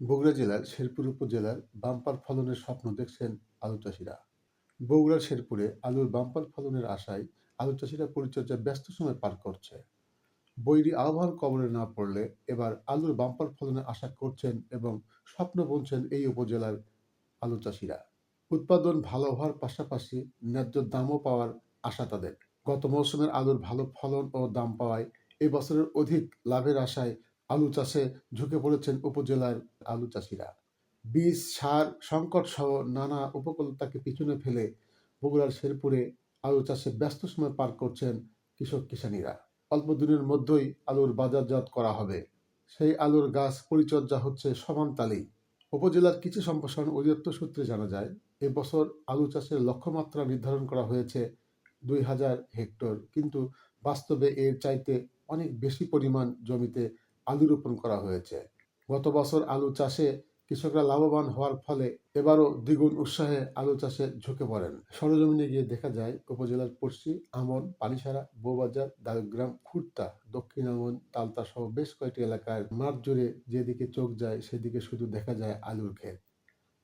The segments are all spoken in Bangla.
বগুড়া জেলার শেরপুর উপজেলার বাম্পার ফলনের স্বপ্ন দেখছেন আলু চাষিরা। বগুড়ার শেরপুরে আলুর বাম্পার ফলনের আশায় আলু চাষিরা পরিচর্যায় ব্যস্ত সময় পার করছে। বৈরী আবহাওয়ার কবলে না পড়লে এবার আলুর বাম্পার ফলনের আশা করছেন এবং স্বপ্ন বুনছেন এই উপজেলার আলু চাষিরা। উৎপাদন ভালো হওয়ার পাশাপাশি ন্যায্য দামও পাওয়ার আশা তাদের। গত মৌসুমের আলুর ভালো ফলন ও দাম পাওয়ায় এই বছরের অধিক লাভের আশায় আলু চাষে ঝুঁকে পড়েছেন উপজেলার আলু চাষিরা। বীজ, সার, সংকট সহ নানা উপকূলতাকে পিছনে ফেলে বগুড়ার শেরপুরে আলু চাষে ব্যস্ত সময় পার করছেন কৃষক কিষানীরা। অল্প দিনের মধ্যেই আলুর বাজারজাত করা হবে। সেই আলুর গাছ পরিচর্যা হচ্ছে সমান তালেই। উপজেলার কৃষি সম্প্রসারণ অধিদপ্তর সূত্রে জানা যায় এবছর আলু চাষের লক্ষ্যমাত্রা নির্ধারণ করা হয়েছে দুই হাজার হেক্টর। কিন্তু বাস্তবে এর চাইতে অনেক বেশি পরিমাণ জমিতে আলু রোপণ করা হয়েছে। গত বছর আলু চাষে কৃষকরা লাভবান হওয়ার ফলে এবারও দ্বিগুণ উৎসাহে আলু চাষে ঝুঁকে পড়েন। সরজমিনে গিয়ে দেখা যায়, উপজেলার পশ্চিম আমন, পানিসারা বৌবাজার দারুগ্রাম খুর্তা দক্ষিণ আমন, তালতা সহ বেশ কয়েকটি এলাকার মাঠ জুড়ে যেদিকে চোখ যায়, সেদিকে শুধু দেখা যায় আলুর ক্ষেত।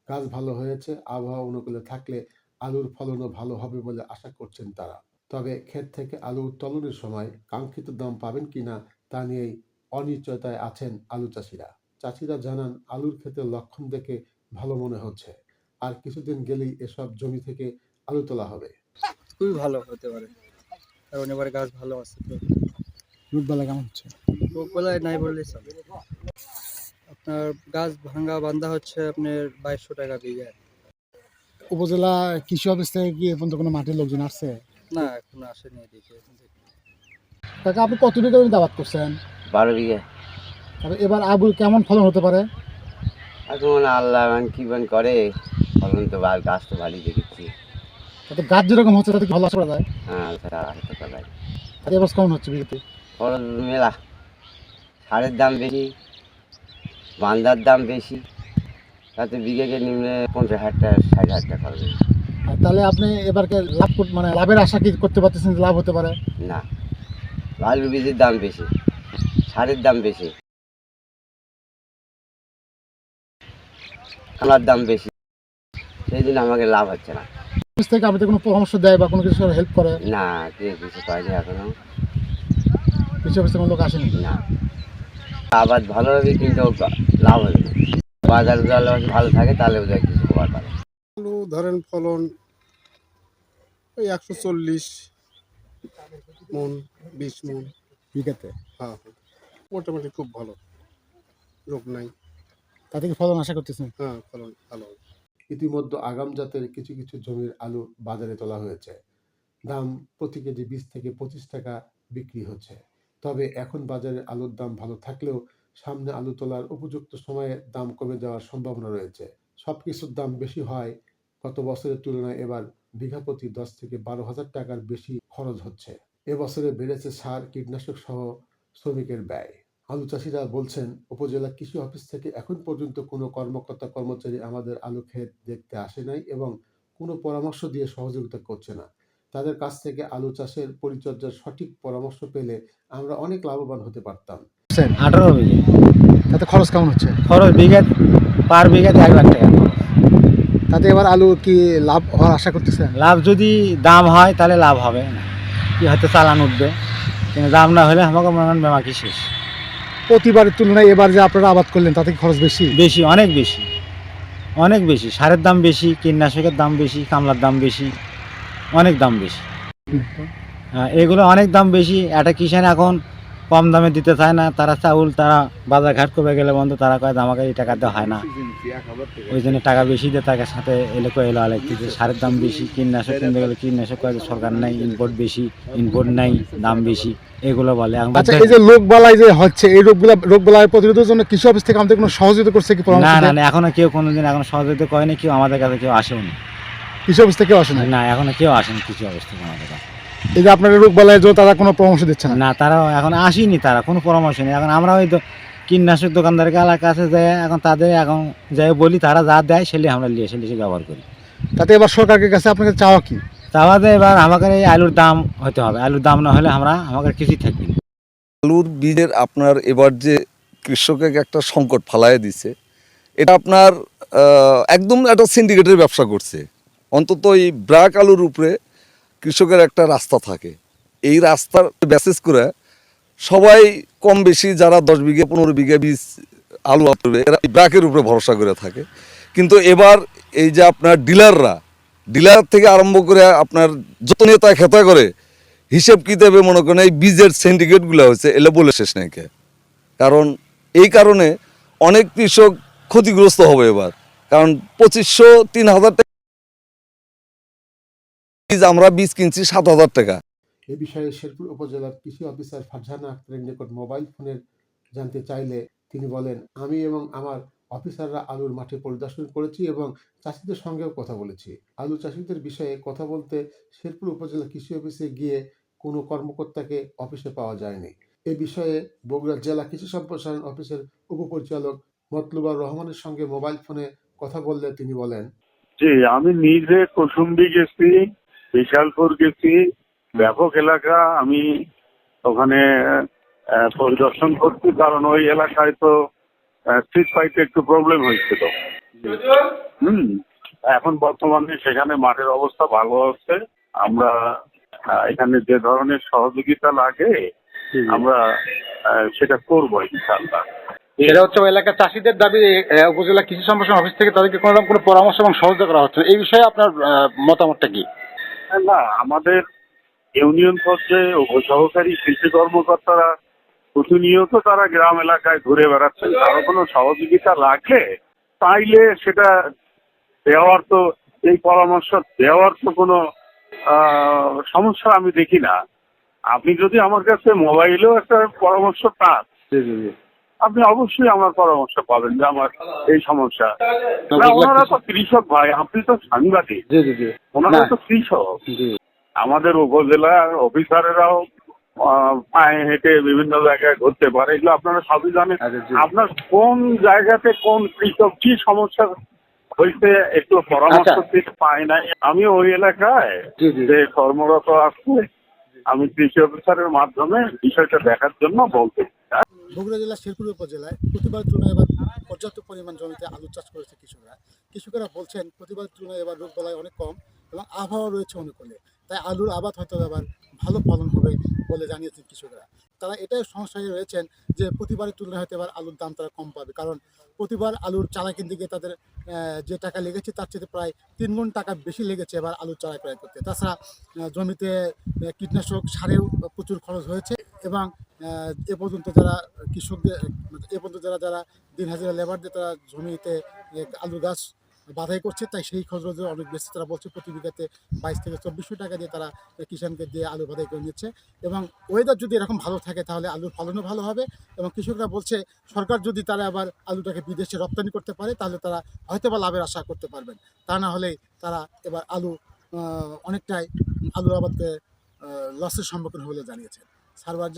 গাছ ভালো হয়েছে, আবহাওয়া অনুকূলে থাকলে আলুর ফলনও ভালো হবে বলে আশা করছেন তারা। তবে ক্ষেত থেকে আলু উত্তোলনের সময় কাঙ্ক্ষিত দাম পাবেন কিনা তা নিয়েই অনিশ্চয়তায় আছেন আলু চাষিরা। চাষিরা জানান আলুর ক্ষেতের লক্ষণ দেখে ভালো মনে হচ্ছে। আর কিছুদিন গেলেই এসব জমি থেকে আলু তোলা হবে। খুবই ভালো হতে পারে। কারণ এবারে গাছ ভালো আছে তো। রোদবেলা কেমন হচ্ছে? রোগবেলায় নাই বললেই চলে। আপনার গাছ ভাঙ্গা বান্ধা হচ্ছে আপনার বাইশশো টাকা বিঘা। উপজেলা কৃষি অফিস থেকে কি এখন তো কোনো মাটির লোকজন আসছে? না এখন আসেনি এদিকে। তাকে আপনি জমিতে আবাদ করছেন? বারো বিঘা। তবে এবার আবুল কেমন ফলন হতে পারে? এখন আল্লাহ কি বান করে? ফলন তো গাছ তো ভালোই দেখেছি। তাতে গাছ যেরকম হচ্ছে তাতে কি ভালো করা যায় হ্যাঁ সেটা পারে। এবার কেমন হচ্ছে বিঘাতে ফলন মেলা। সারের দাম বেশি বান্দার দাম বেশি। তাতে বিঘেকে নিম্নে পঞ্চাশ হাজার টাকা ষাট হাজার টাকা খরচ আর তাহলে আপনি এবারকে লাভ কর- মানে লাভের আশা কি করতে পারতেছেন যে লাভ হতে পারে? না। আলু বীজের দাম বেশি সারের দাম বেশি আমার দাম বেশি সেই জন্য আমাকে লাভ হচ্ছে না। অফিস থেকে আপনাদের কোনো পরামর্শ দেয় বা কোনো কিছু হেল্প করে? না কেউ কিছু পাইনি এখনও। কৃষি অফিস কোনো লোক আসেনি? না। আবাদ ভালো হবে কিন্তু লাভ হবে না। বাজার দর ভালো থাকে তাহলে বোধহয় কিছু হওয়ার পারে আলু ধরেন ফলন ওই একশো চল্লিশ। মন বিশ মন। বিঘাতে হ্যাঁ মোটামুটি খুব ভালো। রোগ নাই। তাতে কি ফলন আশা করতেছেন? হ্যাঁ ফলন ভালো। ইতিমধ্যে আগাম জাতের কিছু কিছু জমির আলু বাজারে তোলা হয়েছে। দাম প্রতি কেজি বিশ থেকে পঁচিশ টাকা বিক্রি হচ্ছে। তবে এখন বাজারে আলুর দাম ভালো থাকলেও সামনে আলু তোলার উপযুক্ত সময়ে দাম কমে যাওয়ার সম্ভাবনা রয়েছে। সব কিছুর দাম বেশি হয় গত বছরের তুলনায় এবার বিঘা প্রতি দশ থেকে বারো হাজার টাকার বেশি খরচ হচ্ছে। এবছরে বেড়েছে সার কীটনাশক সহ শ্রমিকের ব্যয়। আলু চাষিরা বলছেন উপজেলা কৃষি অফিস থেকে এখন পর্যন্ত কোনো কর্মকর্তা কর্মচারী আমাদের আলু ক্ষেত দেখতে আসে নাই এবং কোনো পরামর্শ দিয়ে সহযোগিতা করছে না। তাদের কাছ থেকে আলু চাষের পরিচর্যার সঠিক পরামর্শ পেলে আমরা অনেক লাভবান হতে পারতাম। আঠারো বিঘে। তাতে খরচ কেমন হচ্ছে? খরচ বিঘা পার বিঘাতে এক লাখ টাকা তাতে এবার আলু কি লাভ হওয়ার আশা করতেছেন? লাভ যদি দাম হয় তাহলে লাভ হবে। কি হয়তো চালান উঠবে। কিন্তু দাম না হলে আমাকে মনে হয় বেমাকি শেষ। প্রতিবারের তুলনায় এবার যে আপনারা আবাদ করলেন তাতে কি খরচ বেশি? বেশি অনেক বেশি। অনেক বেশি। সারের দাম বেশি কীটনাশকের দাম বেশি কামলার দাম বেশি অনেক দাম বেশি। হ্যাঁ এগুলো অনেক দাম বেশি। একটা কিষান এখন কম দামে দিতে চায় না তারা চাউল তারা বাজার ঘাট করবে গেলে বন্ধ তারা কয় আমাকে এই টাকা দেওয়া হয় না। ওই জন্য টাকা বেশি দিয়ে তাকে সাথে এলে কয়ে এলো আলেক যে সারের দাম বেশি কীটনাশক কিনতে গেলে কীটনাশক কয় সরকার নাই ইম্পোর্ট বেশি ইম্পোর্ট নাই দাম বেশি এগুলো বলে। আচ্ছা এই যে রোগ বালাই যে হচ্ছে এই রোগগুলা রোগ বালাই প্রতিরোধের জন্য কৃষি অফিস থেকে আমাদের কোনো সহযোগিতা করছে কি না না না এখনও কেউ কোনোদিন এখন সহযোগিতা করেনি কেউ আমাদের কাছে কেউ আসেও না। কৃষি অফিস থেকে আসে না না এখনও কেউ আসেনি কিছু অবস্থা আমাদের কাছে। এই যে আপনার রোগ বালাই যে তারা কোনো পরামর্শ দিচ্ছে না? না তারাও এখন আসেনি তারা কোনো পরামর্শ নেই। এখন আমরা ওই তো কীটনাশক দোকানদারকে এলাকার কাছে যাই এখন তাদের এখন যাই বলি তারা যা দেয় সেলে আমরা নিয়ে এসে লিখে ব্যবহার করি। তাতে এবার সরকারের কাছে আপনাকে চাওয়া কি? তাহলে এবার আমাদের এই আলুর দাম হতে হবে। আলুর দাম না হলে আমরা আমাদের কিছুই থাকবে না। আলুর বীজের আপনার এবার যে কৃষকের একটা সংকট ফালায় দিছে এটা আপনার একদম একটা সিন্ডিকেটের ব্যবসা করছে। অন্তত এই ব্রাক আলুর উপরে কৃষকের একটা রাস্তা থাকে। এই রাস্তার ব্যাসেস করে সবাই কম বেশি যারা দশ বিঘে, পনেরো বিঘে বীজ, আলু আপবে এরা এই ব্রাকের উপরে ভরসা করে থাকে। কিন্তু এবার এই যে আপনার ডিলাররা, ডিলার থেকে আরম্ভ করে আপনার যত নেতা খেতা করে, হিসেব কিতাবে মনে করেন এই বীজের সিন্ডিকেটগুলো হয়েছে, এলে বলে শেষ নাই কে। কারণ এই কারণে অনেক কৃষক ক্ষতিগ্রস্ত হবে এবার। কারণ পঁচিশশো, তিন হাজার আমরা বীজ কিনছি সাত হাজার টাকা। এ বিষয়ে শেরপুর উপজেলার কৃষি অফিসার ফারজানা আক্তারের নিকট মোবাইল ফোনের জানতে চাইলে তিনি বলেন আমি এবং আমার অফিসাররা আলুর মাঠে পরিদর্শন করেছি এবং চাষিদের সঙ্গেও কথা বলেছি। আলু চাষিদের বিষয়ে কথা বলতে শেরপুর উপজেলা কৃষি অফিসে গিয়ে কোনো কর্মকর্তাকে অফিসে পাওয়া যায়নি। এ বিষয়ে বগুড়া জেলা কৃষি সম্প্রসারণ অফিসের উপপরিচালক মতলুবার রহমানের সঙ্গে মোবাইল ফোনে কথা বললে তিনি বলেন জি আমি নিজে কুসুম্বি গেছি বিশালপুর গেছি। ব্যাপক এলাকা আমি ওখানে পরিদর্শন করছি কারণ ওই এলাকায় তো স্ট্রিট ফাইটে একটু প্রবলেম হয়েছিল। হুম এখন বর্তমানে সেখানে মাঠের অবস্থা ভালো আছে। আমরা এখানে যে ধরনের সহযোগিতা লাগে আমরা সেটা করব ইনশাল্লাহ এটা হচ্ছে এলাকার চাষিদের দাবি উপজেলা কৃষি সম্প্রসারণ অফিস থেকে তাদেরকে কোনো রকম কোনো পরামর্শ এবং সহযোগিতা করা হচ্ছে না। এই বিষয়ে আপনার মতামতটা কি? না, আমাদের ইউনিয়ন পর্যায়ে উপসহকারী কৃষি কর্মকর্তারা প্রতিনিয়ত তারা গ্রাম এলাকায় ঘুরে বেড়াচ্ছেন। কারও কোনো সহযোগিতা লাগলে তাইলে সেটা দেওয়ার তো, এই পরামর্শ দেওয়ার তো কোনো সমস্যা আমি দেখি না। আপনি যদি আমার কাছে মোবাইলেও একটা পরামর্শ পান। আপনি অবশ্যই আমার পরামর্শ পাবেন যে আমার এই সমস্যা। না ওনারা তো কৃষক ভাই আপনি তো সাংবাদিক। ওনারা তো কৃষক। আমাদের উপজেলার অফিসারেরাও পায়ে হেঁটে বিভিন্ন জায়গায় ঘুরতে পারে। এগুলো আপনারা সবই জানেন। আচ্ছা, আপনার কোন জায়গাতে কোন কৃষক কি সমস্যা হয়েছে একটু পরামর্শ আচ্ছা। দিতে পায় নাই। আমি ওই এলাকায় যে কর্মরত আছে আমি কৃষি অফিসারের মাধ্যমে বিষয়টা দেখার জন্য বলতে। বগুড়া জেলার শেরপুর উপজেলায় প্রতিবার তুলনায় এবার পর্যাপ্ত পরিমাণ জমিতে আলু চাষ করেছে কৃষকরা কৃষকেরা বলছেন, প্রতিবার তুলনায় এবার রোগ বলায় অনেক কম এবং আবহাওয়া রয়েছে অনুকূলে তাই আলুর আবাদ হয়তো আবার ভালো ফলন হবে বলে জানিয়েছেন কৃষকরা। তারা এটাই সংশয়ে রয়েছেন যে প্রতিবারের তুলনায় হয়তো এবার আলুর দাম তারা কম পাবে। কারণ প্রতিবার আলুর চারা কিনতে গিয়ে তাদের যে টাকা লেগেছে তার চেয়ে প্রায় তিন গুণ টাকা বেশি লেগেছে এবার আলুর চারা ক্রয় করতে। তাছাড়া জমিতে কীটনাশক সারেও প্রচুর খরচ হয়েছে এবং এ পর্যন্ত যারা কৃষকদের, এ পর্যন্ত যারা যারা দিন হাজারা লেবার দিয়ে তারা জমিতে আলু গাছ বাধাই করছে, তাই সেই খরচ অনেক বেশি তারা বলছে প্রতি বিঘাতে বাইশ থেকে চব্বিশশো টাকা দিয়ে তারা কিষানকে দিয়ে আলু বাধাই করে নিচ্ছে। এবং ওয়েদার যদি এরকম ভালো থাকে, তাহলে আলুর ফলনও ভালো হবে এবং কৃষকরা বলছে সরকার যদি তারা আবার আলুটাকে বিদেশে রপ্তানি করতে পারে, তাহলে তারা হয়তো বা লাভের আশা করতে পারবেন। তা না হলে তারা এবার আলু অনেকটাই আলুর আবাদকে লসের সম্মুখীন হবে বলে জানিয়েছেন। সারবার